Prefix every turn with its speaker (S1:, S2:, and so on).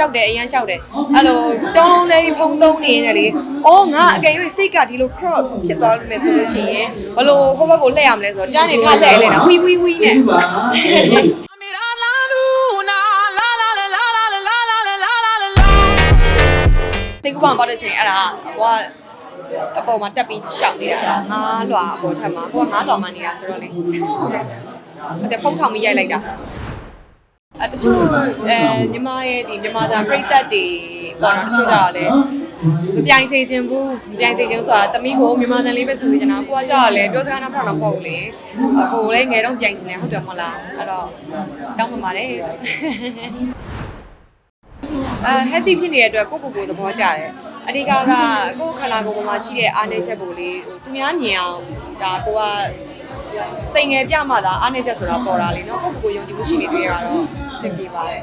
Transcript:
S1: ရှောက်တယ်အရန်ရှောက်တယ်အဲ့လိုတုံးလုံးလဲပြီးဖုံသုံးနေရတယ်လေအော်ငါအကယ်၍ state ကဒီလို cross ဖြစ်သွားလို့မယ်ဆိုလို့ရှိရင်ဘလို့ဟိုဘက်ကိုလှည့်ရမလဲဆိုတော့တန်းနေထားလှည့်လဲနော်ဝီဝီဝီနဲ့ဒီကောင်ပါတဲ့အချိန်အဲ့ဒါဟိုကအပေါ်မှာတက်ပြီးရှောက်နေတာငါးလွာအပေါ်ထက်မှာဟိုကငါးလွာမှနေတာဆိုတော့လေအဲ့ဒါဖုံးထောင်ပြီးရိုက်လိုက်တာ အဲတချို့အဲညီမရဲ့ဒီမြန်မာသားပြိသက်တွေပေါ်တော့တချို့ကြတော့လေမပြိုင်စေခြင်းဘူးမပြိုင်စေခြင်းဆိုတာတမီးကိုမြန်မာသားလေးပဲဆိုချင်တာကိုကကြောက်ရလေပြောစကားနားဖောက်တော့မဟုတ်ဘူးလေအကိုလည်းငယ်တော့ပြိုင်ချင်တယ်ဟုတ်တယ်မဟုတ်လားအဲ့တော့တောင်းပန်ပါတယ်အဲ healthy ဖြစ်နေတဲ့အတွက်ကိုယ့်ကိုယ်ကိုယ်သဘောကျတယ်အဓိကကကိုယ့်ခန္ဓာကိုယ်ပေါ်မှာရှိတဲ့အားနည်းချက်ကိုလေဟိုသူများမြင်အောင်ဒါကိုက တိမ်ငယ်ပြမှသာအားနည်းချက်ဆိုတာပေါ်တာလေနော်ကိုယ့်ကိုယ်ကိုယ်ယုံကြည်မှုရှိနေတွေ့ရတော့စင်ပြေပါတယ်